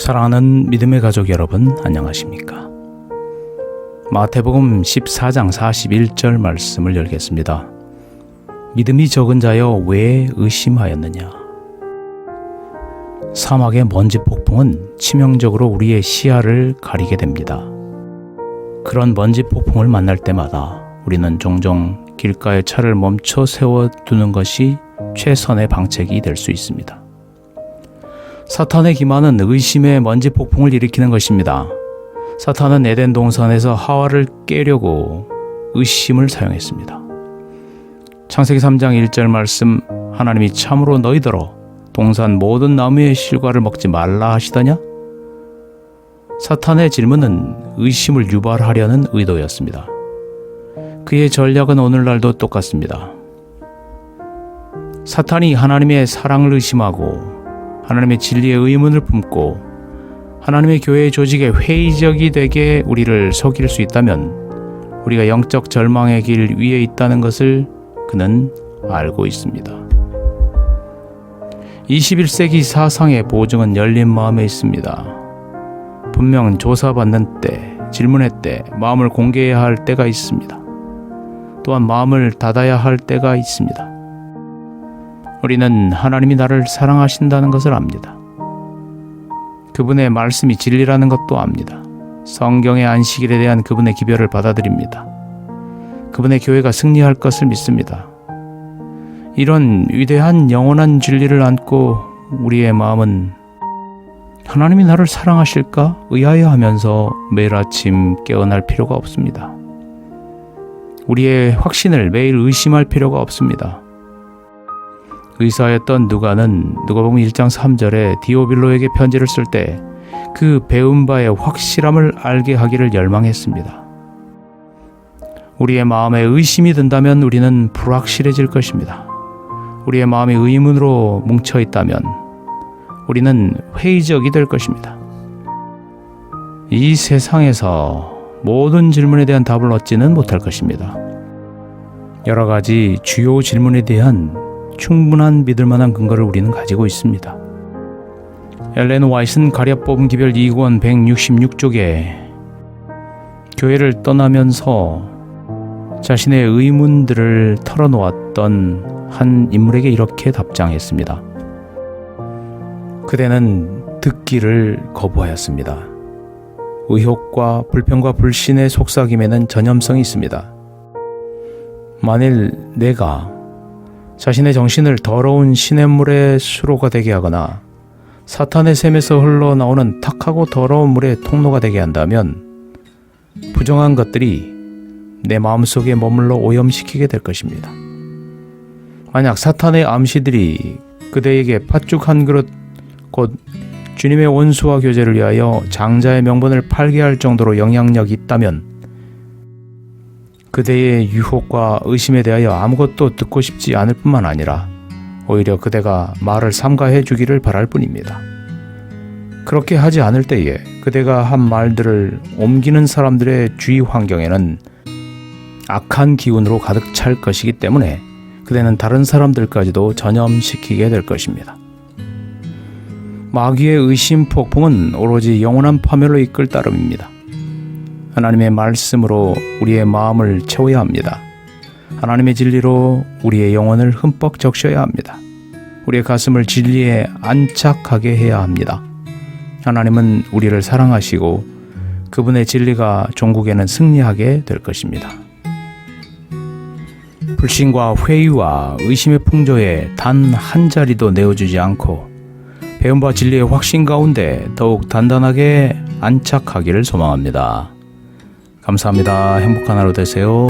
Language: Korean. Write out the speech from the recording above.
사랑하는 믿음의 가족 여러분, 안녕하십니까? 마태복음 14장 41절 말씀을 열겠습니다. 믿음이 적은 자여 왜 의심하였느냐? 사막의 먼지 폭풍은 치명적으로 우리의 시야를 가리게 됩니다. 그런 먼지 폭풍을 만날 때마다 우리는 종종 길가에 차를 멈춰 세워두는 것이 최선의 방책이 될 수 있습니다. 사탄의 기만은 의심의 먼지 폭풍을 일으키는 것입니다. 사탄은 에덴 동산에서 하와를 깨려고 의심을 사용했습니다. 창세기 3장 1절 말씀 하나님이 참으로 너희더러 동산 모든 나무의 실과를 먹지 말라 하시더냐? 사탄의 질문은 의심을 유발하려는 의도였습니다. 그의 전략은 오늘날도 똑같습니다. 사탄이 하나님의 사랑을 의심하고 하나님의 진리의 의문을 품고 하나님의 교회 조직에 회의적이 되게 우리를 속일 수 있다면 우리가 영적 절망의 길 위에 있다는 것을 그는 알고 있습니다. 21세기 사상의 보증은 열린 마음에 있습니다. 분명 조사받는 때, 질문의 때, 마음을 공개해야 할 때가 있습니다. 또한 마음을 닫아야 할 때가 있습니다. 우리는 하나님이 나를 사랑하신다는 것을 압니다. 그분의 말씀이 진리라는 것도 압니다. 성경의 안식일에 대한 그분의 기별을 받아들입니다. 그분의 교회가 승리할 것을 믿습니다. 이런 위대한 영원한 진리를 안고 우리의 마음은 하나님이 나를 사랑하실까 의아해 하면서 매일 아침 깨어날 필요가 없습니다. 우리의 확신을 매일 의심할 필요가 없습니다. 의사였던 누가는 누가복음 1장 3절에 디오빌로에게 편지를 쓸 때 그 배운 바의 확실함을 알게 하기를 열망했습니다. 우리의 마음에 의심이 든다면 우리는 불확실해질 것입니다. 우리의 마음이 의문으로 뭉쳐 있다면 우리는 회의적이 될 것입니다. 이 세상에서 모든 질문에 대한 답을 얻지는 못할 것입니다. 여러 가지 주요 질문에 대한 충분한 믿을 만한 근거를 우리는 가지고 있습니다. 엘렌 와이슨 가랴 뽑은 기별 2권 166쪽에 교회를 떠나면서 자신의 의문들을 털어놓았던 한 인물에게 이렇게 답장했습니다. 그대는 듣기를 거부하였습니다. 의혹과 불평과 불신의 속삭임에는 전염성이 있습니다. 만일 내가 자신의 정신을 더러운 시냇물의 수로가 되게 하거나 사탄의 샘에서 흘러나오는 탁하고 더러운 물의 통로가 되게 한다면 부정한 것들이 내 마음속에 머물러 오염시키게 될 것입니다. 만약 사탄의 암시들이 그대에게 팥죽 한 그릇 곧 주님의 원수와 교제를 위하여 장자의 명분을 팔게 할 정도로 영향력이 있다면 그대의 유혹과 의심에 대하여 아무것도 듣고 싶지 않을 뿐만 아니라 오히려 그대가 말을 삼가해 주기를 바랄 뿐입니다. 그렇게 하지 않을 때에 그대가 한 말들을 옮기는 사람들의 주위 환경에는 악한 기운으로 가득 찰 것이기 때문에 그대는 다른 사람들까지도 전염시키게 될 것입니다. 마귀의 의심 폭풍은 오로지 영원한 파멸로 이끌 따름입니다. 하나님의 말씀으로 우리의 마음을 채워야 합니다. 하나님의 진리로 우리의 영혼을 흠뻑 적셔야 합니다. 우리의 가슴을 진리에 안착하게 해야 합니다. 하나님은 우리를 사랑하시고 그분의 진리가 종국에는 승리하게 될 것입니다. 불신과 회의와 의심의 풍조에 단 한 자리도 내어주지 않고 바 진리의 확신 가운데 더욱 단단하게 안착하기를 소망합니다. 감사합니다. 행복한 하루 되세요.